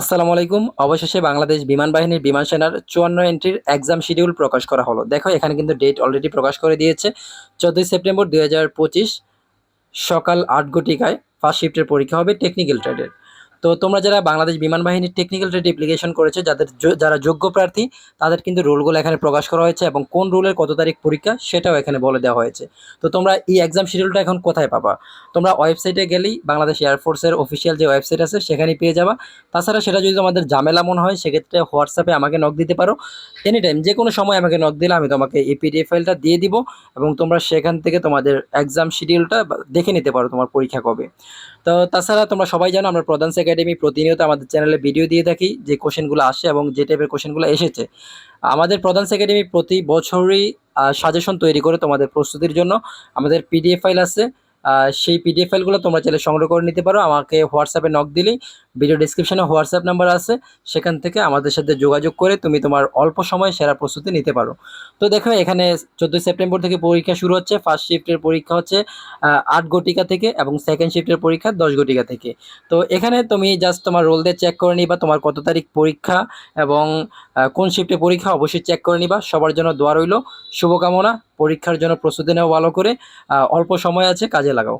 আসসালামু আলাইকুম। অবশেষে বাংলাদেশ বিমান বাহিনীর বিমান সেনার চুয়ান্ন এন্ট্রির এক্সাম শিডিউল প্রকাশ করা হলো। দেখো, এখানে কিন্তু ডেট অলরেডি প্রকাশ করে দিয়েছে। চোদ্দোই সেপ্টেম্বর দু হাজার পঁচিশ সকাল আট ঘটিকায় ফার্স্ট শিফটের পরীক্ষা হবে টেকনিক্যাল ট্রেডের তো তোমরা যারা বাংলাদেশ বিমান বাহিনীর টেকনিক্যাল ট্রেড অ্যাপ্লিকেশন করেছে, যাদের যারা যোগ্য প্রার্থী, তাদের কিন্তু রোলগুলো এখানে প্রকাশ করা হয়েছে এবং কোন রোলের কত তারিখ পরীক্ষা সেটাও এখানে বলে দেওয়া হয়েছে। তো তোমরা এই এক্সাম শিডিউলটা এখন কোথায় পাবা? তোমরা ওয়েবসাইটে গেলেই বাংলাদেশ এয়ারফোর্সের অফিসিয়াল যে ওয়েবসাইট আছে সেখানে পেয়ে যাবা। তাছাড়া সেটা যদি তোমাদের ঝামেলা মনে হয়, সেক্ষেত্রে হোয়াটসঅ্যাপে আমাকে নক দিতে পারো। এনি টাইম যে কোনো সময় আমাকে নক দিলে আমি তোমাকে এই পিডিএফ ফাইলটা দিয়ে দিব এবং তোমরা সেখান থেকে তোমাদের এক্সাম শিডিউলটা দেখে নিতে পারো তোমার পরীক্ষা কবে। তো তাছাড়া তোমরা সবাই জানো, আমরা প্রধান প্রধানস একাডেমি প্রতিনিয়ত আমাদের চ্যানেলে ভিডিও দিয়ে থাকি, যে কোশ্চেনগুলো আসে এবং যে টাইপের কোশ্চেনগুলো এসেছে। আমাদের প্রধান একাডেমি প্রতি বছরই সাজেশন তৈরি করে তোমাদের প্রস্তুতির জন্য। আমাদের পিডিএফ ফাইল আছে। সেই পিডিএফ ফাইলগুলো তোমরা চাইলে সংগ্রহ করে নিতে পারো। আমাকে হোয়াটসঅ্যাপে নক দিলেই ভিডিও ডিসক্রিপশনে হোয়াটসঅ্যাপ নাম্বার আছে, সেখান থেকে আমাদের সাথে যোগাযোগ করে তুমি তোমার অল্প সময়ে সেরা প্রস্তুতি নিতে পারো। তো দেখো, এখানে চোদ্দোই সেপ্টেম্বর থেকে পরীক্ষা শুরু হচ্ছে। ফার্স্ট শিফটের পরীক্ষা হচ্ছে আট ঘটিকা থেকে এবং সেকেন্ড শিফটের পরীক্ষা দশ ঘটিকা থেকে। তো এখানে তুমি জাস্ট তোমার রোল দিয়ে চেক করে নিবা তোমার কত তারিখ পরীক্ষা এবং কোন শিফটে পরীক্ষা, অবশ্যই চেক করে নিবা। সবার জন্য দোয়া রইল। শুভকামনা। পরীক্ষার জন্য প্রস্তুতি নেওয়া ভালো করে। অল্প সময় আছে, কাজে লাগাও।